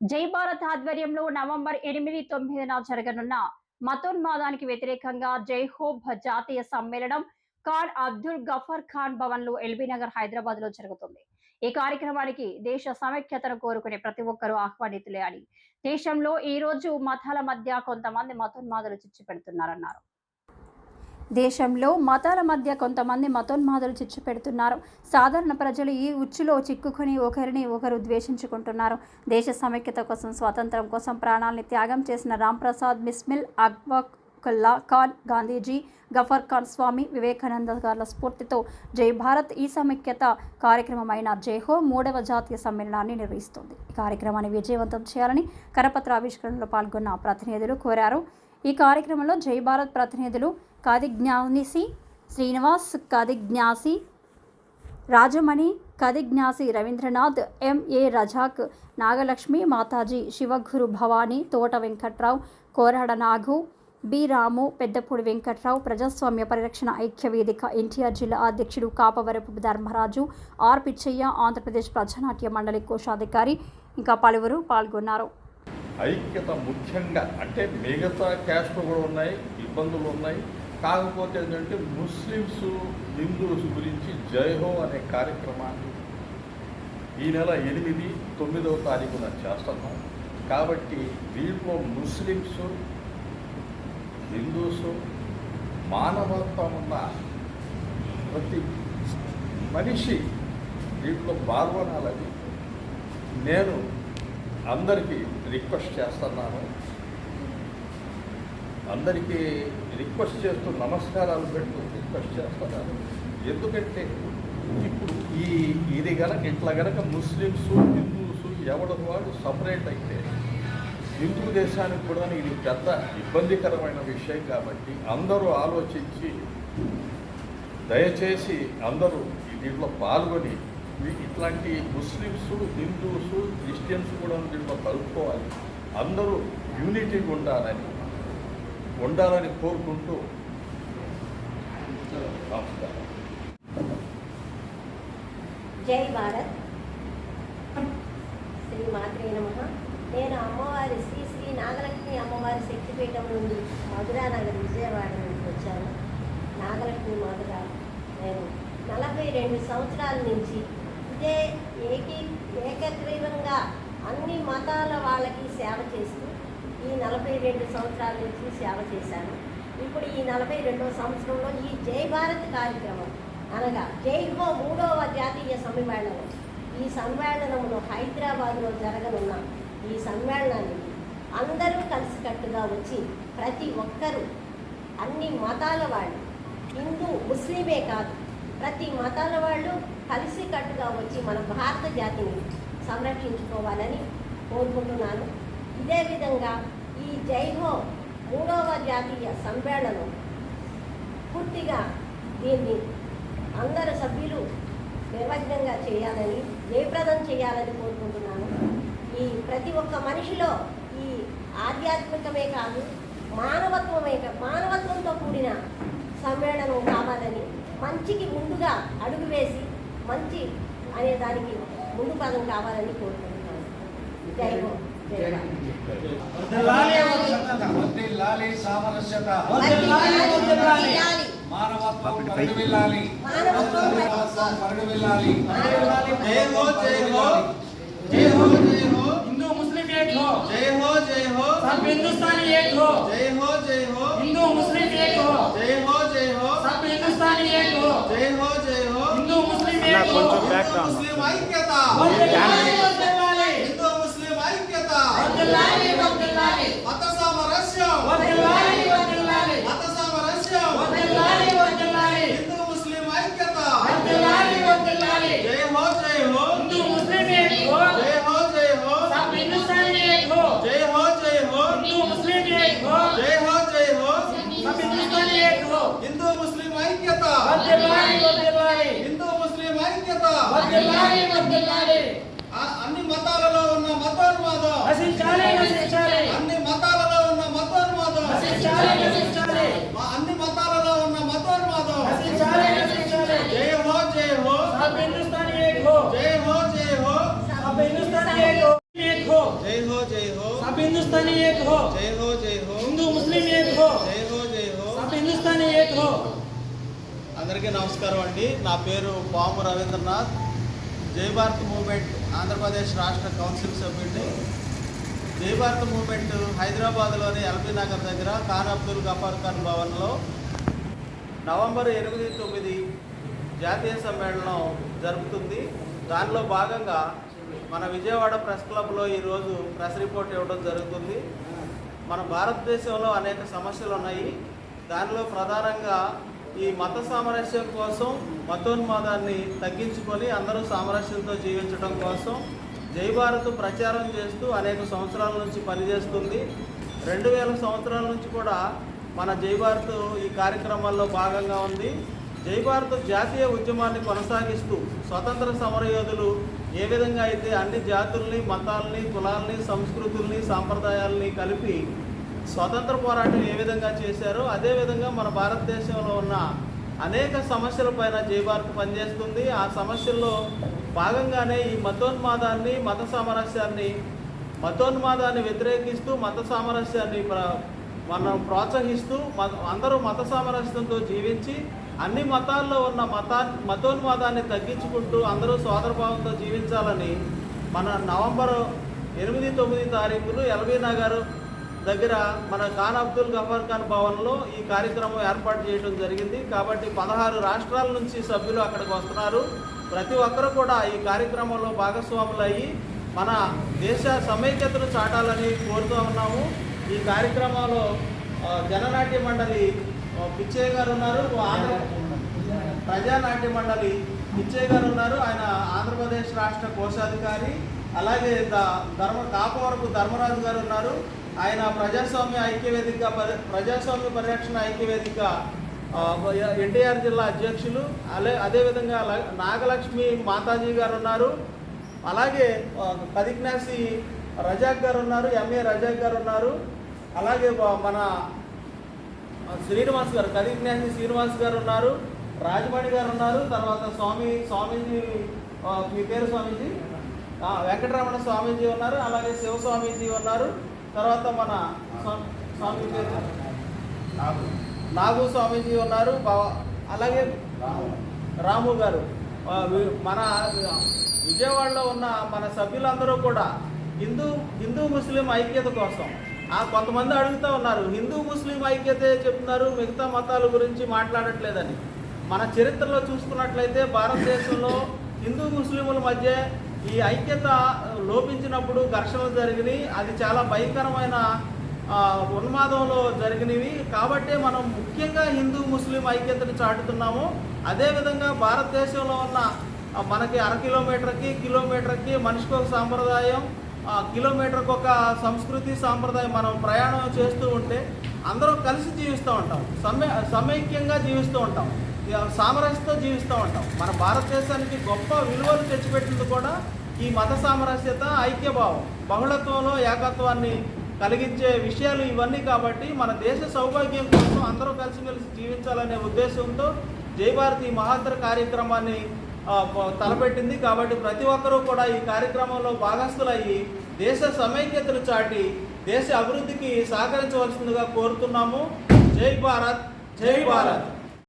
జై భారత్ ఆధ్వర్యంలో నవంబర్ ఎనిమిది తొమ్మిదిన జరగనున్న మతోన్మాదానికి వ్యతిరేకంగా జై హోబ్ జాతీయ సమ్మేళనం ఖాన్ అబ్దుల్ గఫర్ ఖాన్ భవన్లో ఎల్బీ నగర్ హైదరాబాద్లో జరుగుతుంది. ఈ కార్యక్రమానికి దేశ సమైక్యతను కోరుకునే ప్రతి ఒక్కరూ ఆహ్వానితులే అని దేశంలో ఈ రోజు మతాల మధ్య కొంతమంది మతోన్మాదులు చిచ్చు పెడుతున్నారన్నారు. దేశంలో మతాల మధ్య కొంతమంది మతోన్మాదులు చిచ్చు పెడుతున్నారు. సాధారణ ప్రజలు ఈ ఉచ్చులో చిక్కుకొని ఒకరిని ఒకరు ద్వేషించుకుంటున్నారు. దేశ సమైక్యత కోసం స్వాతంత్రం కోసం ప్రాణాల్ని త్యాగం చేసిన రాంప్రసాద్ బిస్మిల్ అక్బకుల్లా ఖాన్ గాంధీజీ గఫర్ ఖాన్ స్వామి వివేకానంద గార్ల స్ఫూర్తితో జై భారత్ ఈ సమైక్యత కార్యక్రమమైన జైహో మూడవ జాతీయ సమ్మేళనాన్ని నిర్వహిస్తుంది. ఈ కార్యక్రమాన్ని విజయవంతం చేయాలని కరపత్ర ఆవిష్కరణలో పాల్గొన్న ప్రతినిధులు కోరారు. ఈ కార్యక్రమంలో జై భారత్ ప్రతినిధులు Kadignanisi Srinivas Kadignasi Rajamani Kadignasi Ravindranath M A Razak Nagalakshmi Mataji Sivaguru Bhavani Thota Venkatrao Korada Nagu B Ramu Peddapudi Venkatrao ప్రజాస్వామ్య పరిరక్షణ ఐక్య వేదిక ఎన్టీఆర్ జిల్లా అధ్యక్షుడు కాపవరపు ధర్మరాజు ఆర్ పిచ్చయ్య ఆంధ్రప్రదేశ్ ప్రజానాట్య మండలి కోశాధికారి ఇంకా పలువురు పాల్గొన్నారు. ఐక్యత ముఖ్యంగా అంటే మిగతా క్యాస్ట్లు కూడా ఉన్నాయి ఇబ్బందులు ఉన్నాయి. కాకపోతే ఏంటంటే ముస్లిమ్స్ హిందూస్ గురించి జైహో అనే కార్యక్రమాన్ని ఈ నెల ఎనిమిది తొమ్మిదవ తారీఖున చేస్తున్నాం. కాబట్టి దీంట్లో ముస్లిమ్స్ హిందూస్ మానవత్వం ఉన్న ప్రతి మనిషి దీంట్లో పాల్గొనాలని నేను అందరికీ రిక్వెస్ట్ చేస్తున్నాను. అందరికీ రిక్వెస్ట్ చేస్తూ నమస్కారాలు పెడుతూ రిక్వెస్ట్ చేస్తున్నాను. ఎందుకంటే ఇప్పుడు ఈ ఇది గనక ఇట్లా గనక ముస్లిమ్స్ హిందూస్ ఎవరి వాడు సపరేట్ అయితే హిందూ దేశానికి కూడా ఇది పెద్ద ఇబ్బందికరమైన విషయం కాబట్టి అందరూ ఆలోచించి దయచేసి అందరూ దీంట్లో పాల్గొని ఇట్లాంటి ముస్లిమ్స్ హిందూస్ క్రిస్టియన్స్ కూడా దీంట్లో కలుపుకోవాలి. అందరూ యూనిటీగా ఉండాలని ఉండాలని కోరుకుంటూ నమస్కారం. జై భారత్. శ్రీ మాత్రే నమ. నేను అమ్మవారి శ్రీ శ్రీ నాగలక్ష్మి అమ్మవారి శక్తిపీఠం నుండి మధురా నగర్ విజయవాడ నుండి వచ్చాను. నాగలక్ష్మి మధుర నేను నలభై రెండు సంవత్సరాల నుంచి ఇదే ఏకీ ఏకగ్రీవంగా అన్ని మతాల వాళ్ళకి సేవ చేస్తూ ఈ నలభై రెండు సంవత్సరాల నుంచి సేవ చేశాను. ఇప్పుడు ఈ నలభై రెండవ సంవత్సరంలో ఈ జై భారత్ కార్యక్రమం అనగా జై హో మూడవ జాతీయ సమ్మేళనం. ఈ సమ్మేళనంలో హైదరాబాద్లో జరగనున్న ఈ సమ్మేళనానికి అందరూ కలిసికట్టుగా వచ్చి ప్రతి ఒక్కరూ అన్ని మతాల వాళ్ళు హిందూ ముస్లిమే కాదు ప్రతి మతాల వాళ్ళు కలిసికట్టుగా వచ్చి మన భారత జాతిని సంరక్షించుకోవాలని కోరుకుంటున్నాను. ఇదే విధంగా ఈ జైహో మూడవ జాతీయ సమ్మేళనం పూర్తిగా దీన్ని అందరు సభ్యులు నిర్వజ్ఞంగా చేయాలని జయప్రదం చేయాలని కోరుకుంటున్నాను. ఈ ప్రతి ఒక్క మనిషిలో ఈ ఆధ్యాత్మికమే కాదు మానవత్వమే మానవత్వంతో కూడిన సమ్మేళనం కావాలని మంచికి ముందుగా అడుగు వేసి మంచి అనే దానికి ముందు పదం కావాలని కోరుకుంటున్నాను జై హో జై భారత్. వర్ధిల్లాలి సామరస్యత వర్ధిల్లాలి, వర్ధిల్లాలి. మానవత్వం పరిడివిల్లాలి మానవత్వం మానవత్వం పరిడివిల్లాలి जय हो जय हो जय हो जय हो हिंदू मुस्लिम एक हो जय हो जय हो सब हिंदुस्तानी एक हो जय हो जय हो हिंदू मुस्लिम एक हो जय हो जय हो सब हिंदुस्तानी एक हो जय हो ముస్లిం ఐక్యత. హిందూ ముస్లిం ఐక్యత సామరస్యం అన్ని మతాలలో ఉన్న మతోన్మాదం నశించాలి, నశించాలి. అన్ని మతాలలో ఉన్న మతోన్మాదం నశించాలి, నశించాలి. మా- అన్ని మతాలలో ఉన్న మతోన్మాదం నశించాలి, నశించాలి. జై హో జై హో सब हिंदुस्तानी एक हो జై హో జై హో सब हिंदुस्तानी एक हो एक हो जय हो जय हो सब हिंदुस्तानी एक हो जय हो जय हो हिंदू मुस्लिम एक हो జై హో జై హో सब हिंदुस्तानी एक हो అందరికీ నమస్కారం అండి నా పేరు పాము రవీంద్రనాథ్ జై భారత్ మూవ్మెంట్ ఆంధ్రప్రదేశ్ రాష్ట్ర కౌన్సిల్ సభ్యుడిని. జై భారత్ మూమెంట్ హైదరాబాద్లోని ఎల్బీ నగర్ దగ్గర ఖాన్ అబ్దుల్ గఫార్ ఖాన్ భవన్లో నవంబర్ ఎనిమిది తొమ్మిది జాతీయ సమ్మేళనం జరుపుతుంది. దానిలో భాగంగా మన విజయవాడ ప్రెస్ క్లబ్లో ఈరోజు ప్రెస్ రిపోర్ట్ ఇవ్వడం జరుగుతుంది. మన భారతదేశంలో అనేక సమస్యలు ఉన్నాయి. దానిలో ప్రధానంగా ఈ మత సామరస్యం కోసం మతోన్మాదాన్ని తగ్గించుకొని అందరూ సామరస్యంతో జీవించడం కోసం జై భారత్ ప్రచారం చేస్తూ అనేక సంవత్సరాల నుంచి పనిచేస్తుంది. రెండు వేల సంవత్సరాల నుంచి కూడా మన జై భారత్ ఈ కార్యక్రమాల్లో భాగంగా ఉంది. జై భారత్ జాతీయ ఉద్యమాన్ని కొనసాగిస్తూ స్వతంత్ర సమరయోధులు ఏ విధంగా అయితే అన్ని జాతుల్ని మతాల్ని కులాల్ని సంస్కృతుల్ని సాంప్రదాయాల్ని కలిపి స్వతంత్ర పోరాటం ఏ విధంగా చేశారో అదేవిధంగా మన భారతదేశంలో ఉన్న అనేక సమస్యలపైన పైన భారత్ పనిచేస్తుంది. ఆ సమస్యల్లో భాగంగానే ఈ మతోన్మాదాన్ని మత సామరస్యాన్ని మతోన్మాదాన్ని వ్యతిరేకిస్తూ మత సామరస్యాన్ని ప్ర మనం ప్రోత్సహిస్తూ మ అందరూ మత సామరస్యంతో జీవించి అన్ని మతాల్లో ఉన్న మతా మతోన్మాదాన్ని తగ్గించుకుంటూ అందరూ సోదరభావంతో జీవించాలని మన నవంబర్ ఎనిమిది తొమ్మిది తారీఖులు ఎల్బీ నగర్ దగ్గర మన ఖాన్ అబ్దుల్ గఫార్ ఖాన్ భవన్లో ఈ కార్యక్రమం ఏర్పాటు చేయడం జరిగింది. కాబట్టి పదహారు రాష్ట్రాల నుంచి సభ్యులు అక్కడికి వస్తున్నారు. ప్రతి ఒక్కరు కూడా ఈ కార్యక్రమంలో భాగస్వాములయ్యి మన దేశ సమైక్యతను చాటాలని కోరుతూ ఉన్నాము. ఈ కార్యక్రమంలో జననాట్య మండలి పిచ్చయ్య గారు ఉన్నారు. ఆంధ్ర ప్రజానాట్య మండలి పిచ్చయ్య గారు ఉన్నారు. ఆయన ఆంధ్రప్రదేశ్ రాష్ట్ర కోశాధికారి. అలాగే ద- ధర్మ కాపవరపు ధర్మరాజు గారు ఉన్నారు. ఆయన ప్రజాస్వామ్య ఐక్యవేదిక పరి- ప్రజాస్వామ్య పరిరక్షణ ఐక్యవేదిక ఎన్టీఆర్ జిల్లా అధ్యక్షులు అలే అదేవిధంగా నాగలక్ష్మి మాతాజీ గారు ఉన్నారు అలాగే కదిజ్ఞాసి రజాక్ గారు ఉన్నారు ఎంఏ రజాక్ గారు ఉన్నారు అలాగే మన శ్రీనివాస్ గారు కదిజ్ఞాసి శ్రీనివాస్ గారు ఉన్నారు రాజమణి గారు ఉన్నారు తర్వాత స్వామి స్వామీజీ మీ పేరు స్వామీజీ? వెంకటరమణ స్వామీజీ ఉన్నారు. అలాగే శివ స్వామీజీ ఉన్నారు. తర్వాత మన స్వామి పేరు? నాగు స్వామీజీ ఉన్నారు అలాగే రాము గారు. మన విజయవాడలో ఉన్న మన సభ్యులందరూ కూడా హిందూ హిందూ ముస్లిం ఐక్యత కోసం ఆ కొంతమంది అడుగుతూ ఉన్నారు హిందూ ముస్లిం ఐక్యతే చెప్తున్నారు మిగతా మతాల గురించి మాట్లాడట్లేదని. మన చరిత్రలో చూసుకున్నట్లయితే భారతదేశంలో హిందూ ముస్లిముల మధ్య ఈ ఐక్యత లోపించినప్పుడు ఘర్షణలు జరిగినాయి. అది చాలా భయంకరమైన ఉన్మాదంలో జరిగినవి. కాబట్టే మనం ముఖ్యంగా హిందూ ముస్లిం ఐక్యతను చాటుతున్నాము. అదేవిధంగా భారతదేశంలో ఉన్న మనకి అర కిలోమీటర్కి కిలోమీటర్కి మనిషికి ఒక సాంప్రదాయం కిలోమీటర్కి ఒక సంస్కృతి సాంప్రదాయం మనం ప్రయాణం చేస్తూ ఉంటే అందరం కలిసి జీవిస్తూ ఉంటాం. సమ్య సమైక్యంగా జీవిస్తూ ఉంటాం. సామరస్యతో జీవిస్తూ ఉంటాం. మన భారతదేశానికి గొప్ప విలువలు తెచ్చిపెట్టింది కూడా ఈ మత సామరస్యత ఐక్యభావం. బహుళత్వంలో ఏకత్వాన్ని కలిగించే విషయాలు ఇవన్నీ కాబట్టి మన దేశ సౌభాగ్యం కోసం అందరూ కలిసిమెలిసి జీవించాలనే ఉద్దేశంతో జై భారత్ ఈ కార్యక్రమాన్ని తలపెట్టింది. కాబట్టి ప్రతి ఒక్కరూ కూడా ఈ కార్యక్రమంలో భాగస్థులయ్యి దేశ సమైక్యతను చాటి దేశ అభివృద్ధికి సహకరించవలసిందిగా కోరుతున్నాము. జై భారత్ జై భారత్.